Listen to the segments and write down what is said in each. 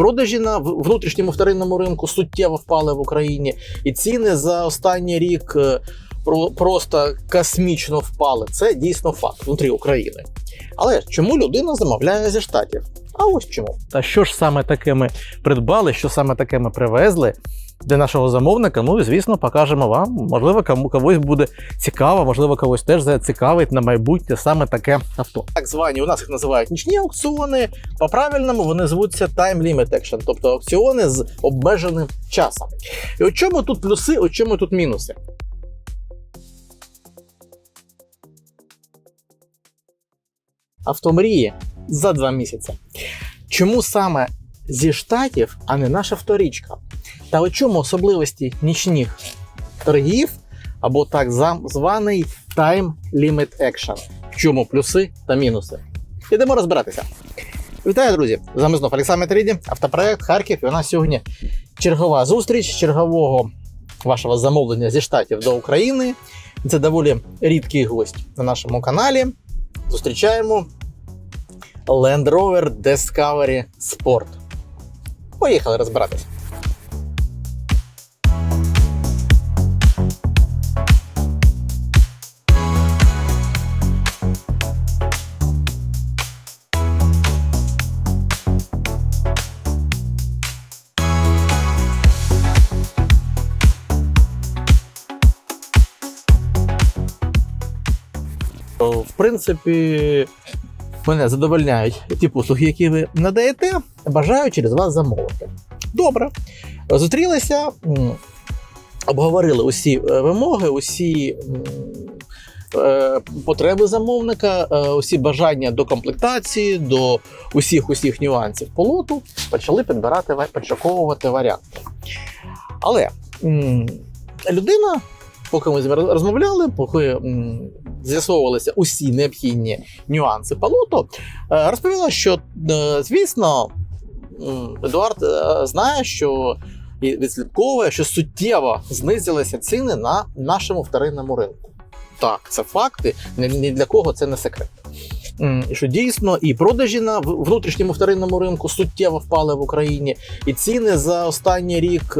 Продажі на внутрішньому вторинному ринку суттєво впали в Україні, і ціни за останній рік е, про- просто космічно впали. Це дійсно факт внутрі України. Але чому людина замовляє зі штатів? А ось чому. Та що ж саме таке ми придбали, що саме таке ми привезли для нашого замовника? Ну і звісно, покажемо вам. Можливо, кому когось буде цікаво, можливо, когось теж зацікавить на майбутнє саме таке авто. Так звані у нас їх називають нічні аукціони. По правильному вони звуться Time Limit Action, тобто аукціони з обмеженим часом. І у чому тут плюси, у чому тут мінуси? Автомрії за два місяці. Чому саме зі штатів, а не наша вторічка? Та у чому особливості нічних торгів або так званий Time Limit Action? В чому плюси та мінуси? Ідемо розбиратися. Вітаю, друзі! З вами знов Олександр Тріді, автопроект Харків. І у нас сьогодні чергова зустріч чергового вашого замовлення зі штатів до України. Це доволі рідкий гость на нашому каналі. Зустрічаємо Land Rover Discovery Sport. Поїхали розбиратися. Принципі, мене задовольняють ті послуги, які ви надаєте. Бажаю через вас замовити. Добре. Зустрілися, обговорили усі е, вимоги, усі е, потреби замовника, е, усі бажання до комплектації, до усіх усіх нюансів полоту, почали підбирати ва- підшуковувати варіанти. Але людина, поки ми з ним розмовляли, поки з'ясовувалися усі необхідні нюанси полоту, е, розповіла, що, е, звісно, Едуард е, знає, що відслідковує, що суттєво знизилися ціни на нашому вторинному ринку. Так, це факти, ні, для кого це не секрет. І що дійсно і продажі на внутрішньому вторинному ринку суттєво впали в Україні, і ціни за останній рік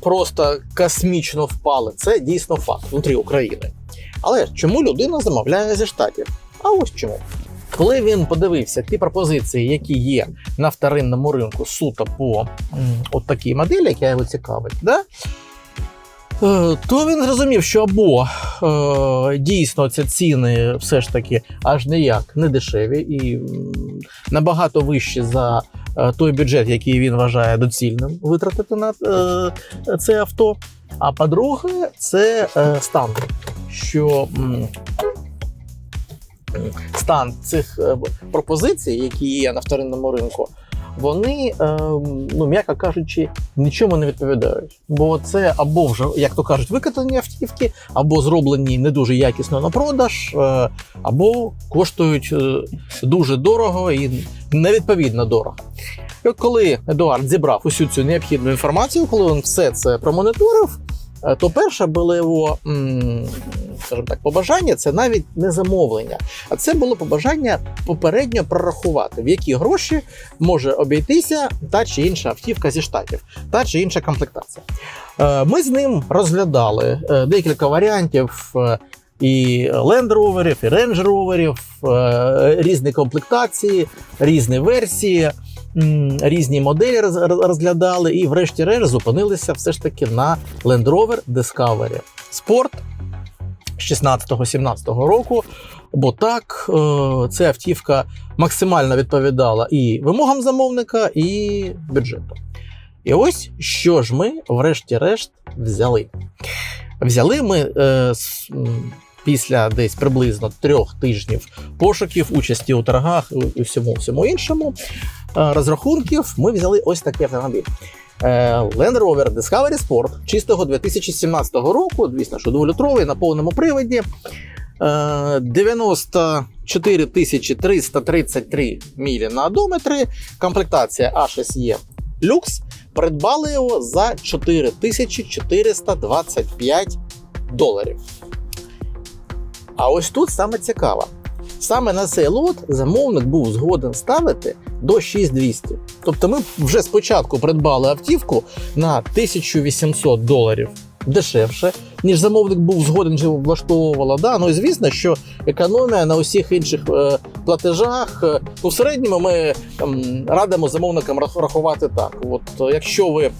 просто космічно впали. Це дійсно факт внутрі України. Але чому людина замовляє зі штатів? А ось чому. Коли він подивився ті пропозиції, які є на вторинному ринку суто по от такій моделі, яка його цікавить, да? е, то він зрозумів, що або е, дійсно ці ціни все ж таки аж ніяк не дешеві і набагато вищі за той бюджет, який він вважає доцільним витратити на е, це авто. А по-друге, це е, стан, що стан цих е, пропозицій, які є на вторинному ринку, вони, е, ну м'яко кажучи, нічому не відповідають. Бо це або вже, як то кажуть, викатані автівки, або зроблені не дуже якісно на продаж, е, або коштують е, дуже дорого і невідповідно дорого. І от коли Едуард зібрав усю цю необхідну інформацію, коли він все це промоніторив, е, то перше було його, скажімо так, побажання це навіть не замовлення, а це було побажання попередньо прорахувати, в які гроші може обійтися та чи інша автівка зі штатів, та чи інша комплектація. Е, Ми з ним розглядали е, декілька варіантів. І Roverів, і Roverів, е, різні комплектації, різні версії, різні моделі роз- роз- розглядали, і врешті-решт зупинилися все ж таки на Land Rover Discovery Sport 16-17 року. Бо так, е, ця автівка максимально відповідала і вимогам замовника, і бюджету. І ось що ж ми, врешті-решт, взяли. Взяли ми е, після десь приблизно трьох тижнів пошуків, участі у торгах і всьому всьому іншому е, розрахунків. Ми взяли ось такий автомобіль. Е, Land Rover Discovery Sport чистого 2017 року, звісно, що дволітровий на повному приводі. Е, 94 333 мілі на одометри. Комплектація A6E Lux. Придбали його за 4425 доларів. А ось тут саме цікаво. Саме на цей лот замовник був згоден ставити до 6200. Тобто ми вже спочатку придбали автівку на 1800 доларів дешевше, ніж замовник був згоден чи влаштовувала. Да? Ну і звісно, що економія на усіх інших е, платежах. е, ну, в середньому ми ем, радимо замовникам рахувати так. От е, якщо ви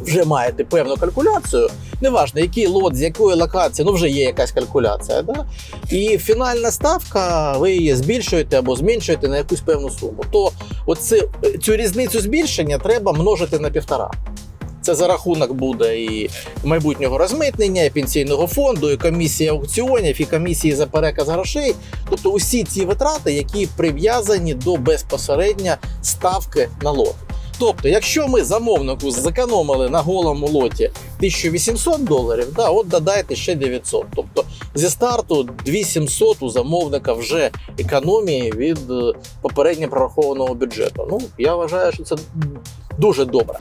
вже маєте певну калькуляцію, неважно, який лот, з якої локації, ну вже є якась калькуляція. Да? І фінальна ставка, ви її збільшуєте або зменшуєте на якусь певну суму. То оце, цю різницю збільшення треба множити на півтора. Це за рахунок буде і майбутнього розмитнення, і пенсійного фонду, і комісії аукціонів, і комісії за переказ грошей. Тобто усі ці витрати, які прив'язані до безпосередньо ставки на лот. Тобто, якщо ми замовнику зекономили на голому лоті 1800 доларів, да, от додайте ще 900. Тобто зі старту 2700 у замовника вже економії від е, попередньо прорахованого бюджету. Ну, я вважаю, що це дуже добре.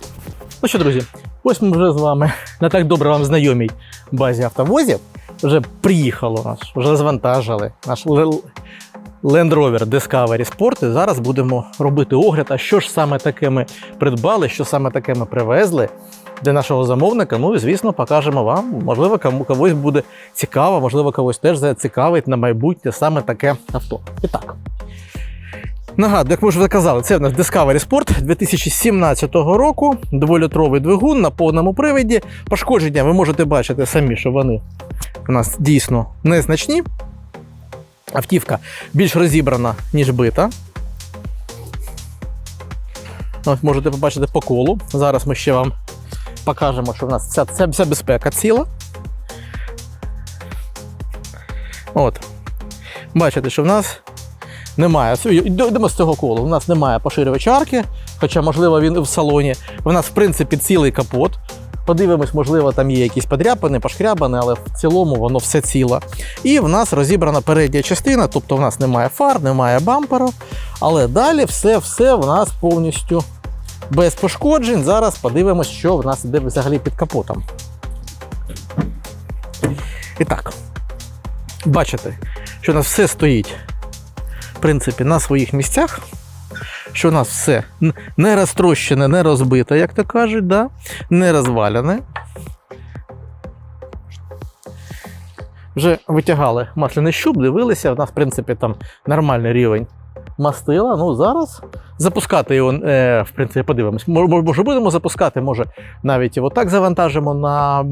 Ну що, друзі, ось ми вже з вами на так добре вам знайомій базі автовозів. Вже приїхало нас, вже розвантажили наш Land Rover Discovery Sport. І зараз будемо робити огляд, а що ж саме таке ми придбали, що саме таке ми привезли для нашого замовника. Ну і звісно, покажемо вам. Можливо, кому когось буде цікаво, можливо, когось теж зацікавить на майбутнє саме таке авто. І так. Нагадую, як ми вже казали, це в нас Discovery Sport 2017 року, дволітровий двигун на повному привіді. Пошкодження ви можете бачити самі, що вони у нас дійсно незначні. Автівка більш розібрана, ніж бита. От можете побачити по колу. Зараз ми ще вам покажемо, що в нас вся, вся, вся безпека ціла. От. Бачите, що в нас немає. Йдемо з цього колу. У нас немає поширювача арки, хоча, можливо, він і в салоні. У нас, в принципі, цілий капот. Подивимось, можливо, там є якісь подряпини, пошкрябини, але в цілому воно все ціле. І в нас розібрана передня частина, тобто в нас немає фар, немає бамперу. Але далі все-все в нас повністю без пошкоджень. Зараз подивимось, що в нас іде взагалі під капотом. І так, бачите, що у нас все стоїть в принципі, на своїх місцях, що у нас все не розтрощене, не розбите, як то кажуть, да? не розвалене. Вже витягали масляний щуп, дивилися, у нас, в принципі, там нормальний рівень мастила. Ну, зараз запускати його, е, в принципі, подивимось. Мо- мо- Може, будемо запускати, може, навіть і отак завантажимо на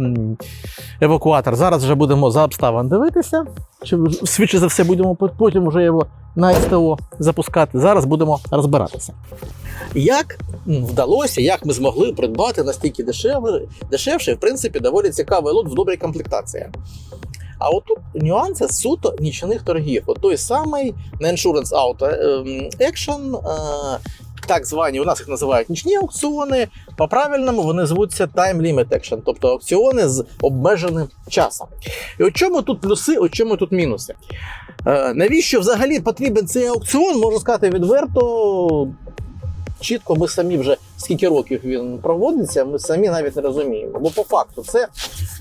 евакуатор. Зараз вже будемо за обставин дивитися. Чи швидше за все будемо потім вже його на СТО запускати. Зараз будемо розбиратися. Як вдалося, як ми змогли придбати настільки дешеве, дешевше, в принципі, доволі цікавий лот в добрій комплектації. А от тут нюанси суто нічних торгів. От той самий на Insurance Auto ем, Action, е, так звані, у нас їх називають нічні аукціони. По-правильному вони звуться Time Limit Action, тобто аукціони з обмеженим часом. І от чому тут плюси, от чому тут мінуси? Е, навіщо взагалі потрібен цей аукціон? Можу сказати відверто. Чітко ми самі вже скільки років він проводиться, ми самі навіть не розуміємо. Бо по факту це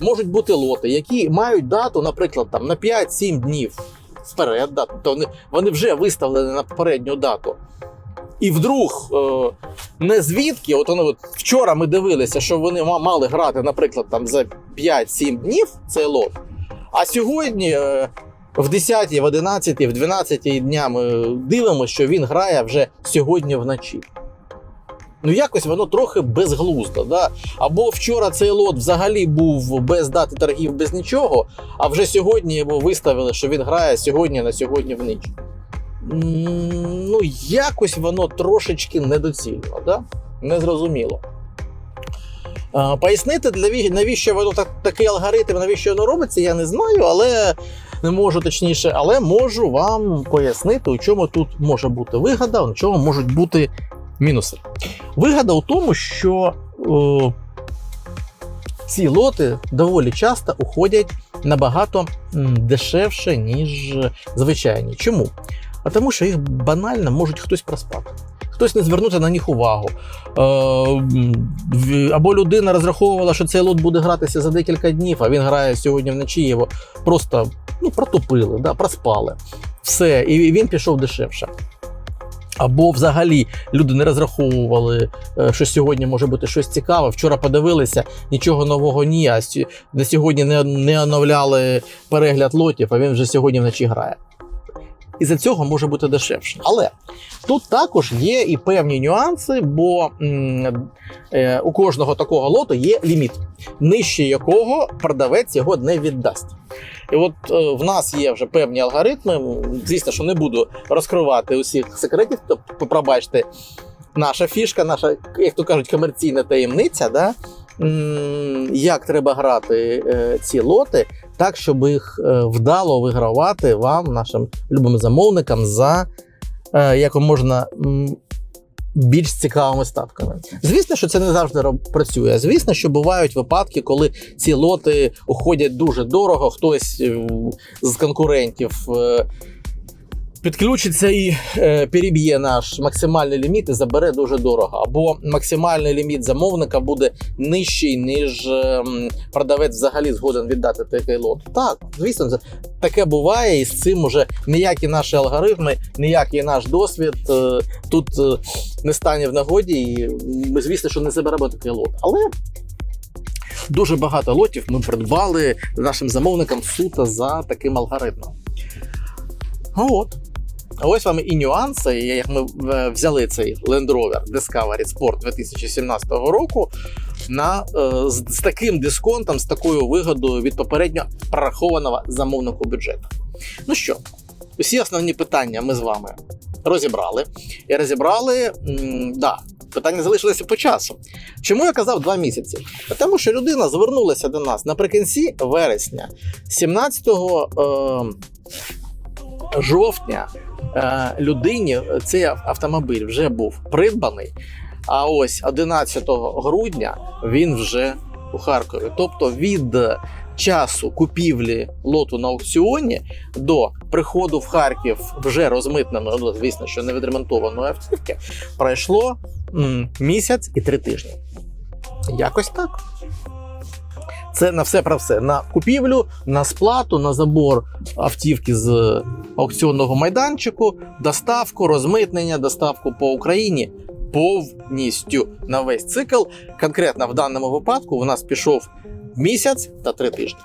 можуть бути лоти, які мають дату, наприклад, там на 5-7 днів вперед. Да, тобто вони, вони вже виставлені на попередню дату. І вдруг е, не звідки, от вони от вчора ми дивилися, що вони мали грати, наприклад, там за 5-7 днів цей лот. А сьогодні е, в 10, в 11, в 12 дня ми дивимося, що він грає вже сьогодні вночі. Ну, якось воно трохи безглуздо. Да? Або вчора цей лот взагалі був без дати торгів, без нічого, а вже сьогодні його виставили, що він грає сьогодні на сьогодні в ніч. Ну, якось воно трошечки недоцільно, да? незрозуміло. Пояснити, навіщо воно так, такий алгоритм, навіщо воно робиться, я не знаю, але не можу точніше, але можу вам пояснити, у чому тут може бути вигода, у чому можуть бути мінуси. Вигода у тому, що о, ці лоти доволі часто уходять набагато дешевше, ніж звичайні. Чому? А тому, що їх банально можуть хтось проспати. Хтось не звернути на них увагу. Е, або людина розраховувала, що цей лот буде гратися за декілька днів, а він грає сьогодні вночі, його просто ну, протупили, да, проспали. все, і він пішов дешевше. Або взагалі люди не розраховували, е, що сьогодні може бути щось цікаве. Вчора подивилися, нічого нового ні, а на сьогодні не, не оновляли перегляд лотів, а він вже сьогодні вночі грає. І за цього може бути дешевше. Але тут також є і певні нюанси, бо м, е, у кожного такого лоту є ліміт, нижче якого продавець його не віддасть. І от е, в нас є вже певні алгоритми. Звісно, що не буду розкривати усіх секретів, то пробачте, наша фішка, наша, як то кажуть, комерційна таємниця, да? Як треба грати е, ці лоти, так, щоб їх е, вдало вигравати вам, нашим любим замовникам, за е, як можна. Більш цікавими ставками. Звісно, що це не завжди працює. Звісно, що бувають випадки, коли ці лоти уходять дуже дорого. Хтось е, з конкурентів підключиться і е, переб'є наш максимальний ліміт і забере дуже дорого. Або максимальний ліміт замовника буде нижчий, ніж е, продавець взагалі згоден віддати такий лот. Так, звісно, таке буває, і з цим уже ніякі наші алгоритми, ніякий наш досвід е, тут е, не стане в нагоді. І звісно, що не заберемо такий лот. Але дуже багато лотів ми придбали нашим замовникам суто за таким алгоритмом. Ну От. Ось вам і нюанси, як ми е, взяли цей Land Rover Discovery Sport 2017 року на, е, з, з таким дисконтом, з такою вигодою від попередньо прорахованого замовнику бюджету. Ну що, усі основні питання ми з вами розібрали. І розібрали, м, да, питання залишилися по часу. Чому я казав два місяці? Тому що людина звернулася до нас наприкінці вересня, 17 е, жовтня е, людині цей автомобіль вже був придбаний. А ось 11 грудня він вже у Харкові. Тобто від часу купівлі лоту на аукціоні до приходу в Харків вже розмитненої, ну, звісно, що не відремонтованої автівки, пройшло м, місяць і три тижні. Якось так. Це на все про все: на купівлю, на сплату, на забор автівки з аукціонного майданчику, доставку, розмитнення, доставку по Україні повністю на весь цикл. Конкретно в даному випадку у нас пішов місяць та три тижні.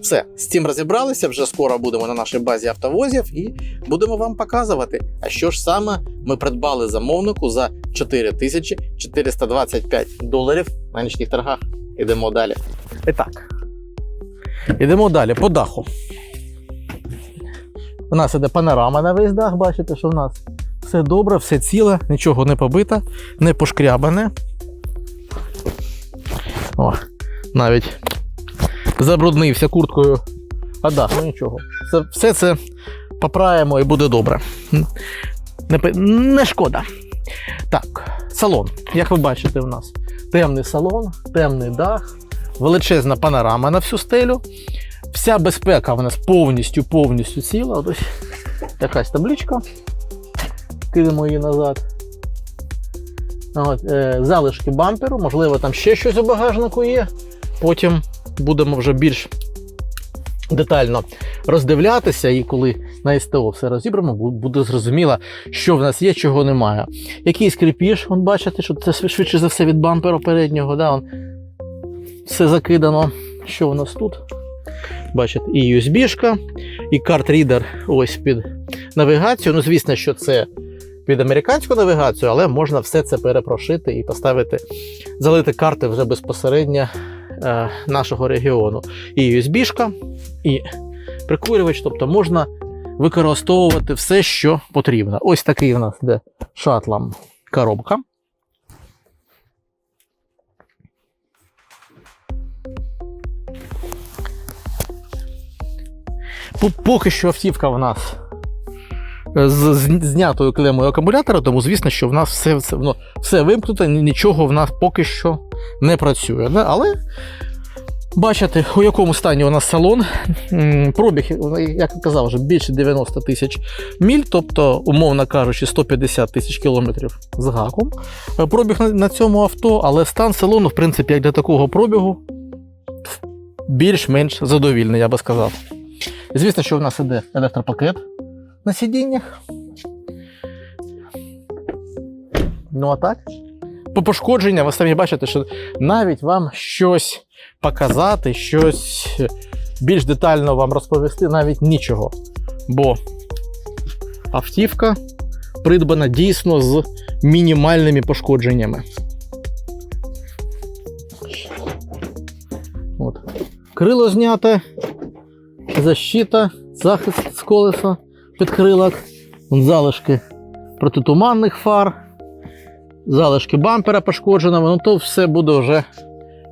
Все, з цим розібралися. Вже скоро будемо на нашій базі автовозів і будемо вам показувати, а що ж саме ми придбали замовнику за 4425 доларів на нічних торгах. Ідемо далі. І так. Ідемо далі по даху. У нас іде панорама на весь дах, бачите, що в нас все добре, все ціле, нічого не побито, не пошкрябане. О, навіть забруднився курткою. А дах, ну нічого. Це, все це поправимо і буде добре. Не, не шкода. Так, салон. Як ви бачите, у нас темний салон, темний дах, величезна панорама на всю стелю. Вся безпека в нас повністю повністю ціла. Ось якась табличка. Кидемо її назад. От, е, залишки бамперу, можливо, там ще щось у багажнику є. Потім будемо вже більш детально роздивлятися, і коли на СТО все розібрано, бу- буде зрозуміло, що в нас є, чого немає. Якийсь кріпіж, бачите, що це швидше за все від бампера переднього. Да, он, все закидано. Що у нас тут? Бачите, і USB-шка, і карт-рідер ось під навігацію. Ну, звісно, що це під американську навігацію, але можна все це перепрошити і поставити, залити карти вже безпосередньо е, нашого регіону. І USB-шка, і прикурювач, тобто можна використовувати все, що потрібно. Ось такий у нас де шатлом коробка. Поки що автівка в нас е, з знятою клемою акумулятора, тому звісно, що в нас все, все, ну, все вимкнуто, нічого в нас поки що не працює. Да? Але бачите, у якому стані у нас салон. Пробіг, як казав, вже більше 90 тисяч міль, тобто, умовно кажучи, 150 тисяч кілометрів з гаком. Е, Пробіг на цьому авто, але стан салону, в принципі, як для такого пробігу, більш-менш задовільний, я би сказав. Звісно, що в нас іде електропакет. на сидіннях. Ну а так. По пошкодження, ви самі бачите, що навіть вам щось показати, щось більш детально вам розповісти, навіть нічого. Бо автівка придбана дійсно з мінімальними пошкодженнями. От. Крило зняте, защита, захист з колеса підкрилок, залишки протитуманних фар, залишки бампера пошкодженого. Ну то все буде вже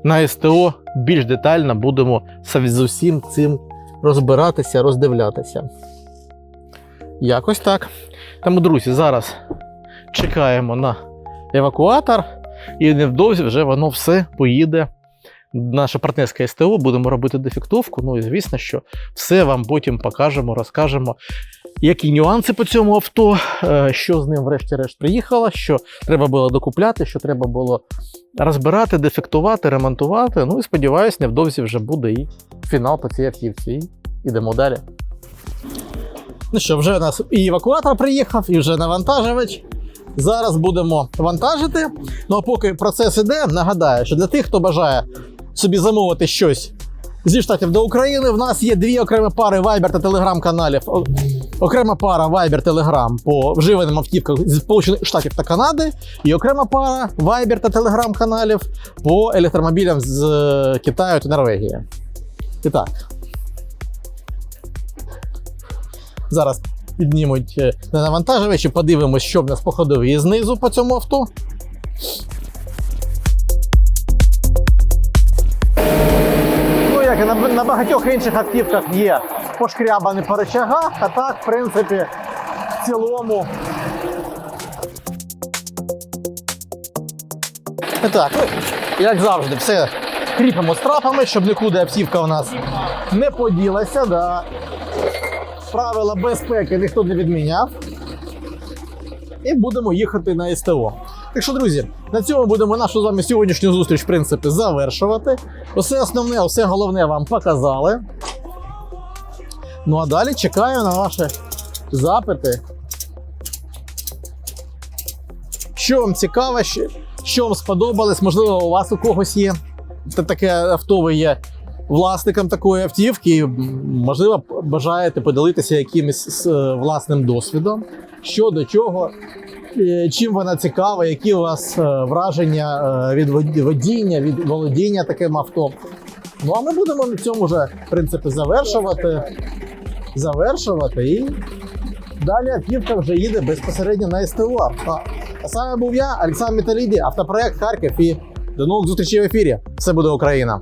на СТО більш детально будемо з усім цим розбиратися, роздивлятися. Якось так. Тому, друзі, зараз чекаємо на евакуатор, і невдовзі вже воно все поїде. Наше партнерське СТО, будемо робити дефектовку. Ну і звісно, що все вам потім покажемо, розкажемо, які нюанси по цьому авто, е, що з ним, врешті-решт, приїхало, що треба було докупляти, що треба було розбирати, дефектувати, ремонтувати. Ну і сподіваюсь, невдовзі вже буде і фінал по цій автівці. І йдемо далі. Ну що, вже у нас і евакуатор приїхав, і вже навантажувач. Зараз будемо вантажити. Ну а поки процес іде, нагадаю, що для тих, хто бажає собі замовити щось зі штатів до України, в нас є дві окремі пари Viber та Telegram каналів. Окрема пара Viber Telegram по вживаним автівкам з Сполучених Штатів та Канади, і окрема пара Viber та Telegram каналів по електромобілям з е, Китаю та Норвегії. І так. Зараз піднімуть е, на навантажувачі, подивимось, що в нас по ходовій знизу по цьому авто. На, багатьох інших автівках є пошкрябані по рычагах, а так, в принципі, в цілому. Так, ну, як завжди, все кріпимо страпами, щоб нікуди автівка у нас не поділася. Да. Правила безпеки ніхто не відміняв. І будемо їхати на СТО. Так що, друзі, на цьому будемо нашу з вами сьогоднішню зустріч, в принципі, завершувати. Усе основне, усе головне вам показали. Ну а далі чекаю на ваші запити. Що вам цікаво, що, вам сподобалось, можливо, у вас у когось є таке авто, ви є власником такої автівки, і, можливо, бажаєте поділитися якимось е, власним досвідом, що до чого, чим вона цікава, які у вас е, враження е, від водіння, від володіння таким авто. Ну а ми будемо на цьому вже, в принципі, завершувати. Завершувати і далі автівка вже їде безпосередньо на СТО. А, саме був я, Олександр Металіді, автопроект Харків. І до нових зустрічей в ефірі. Все буде Україна!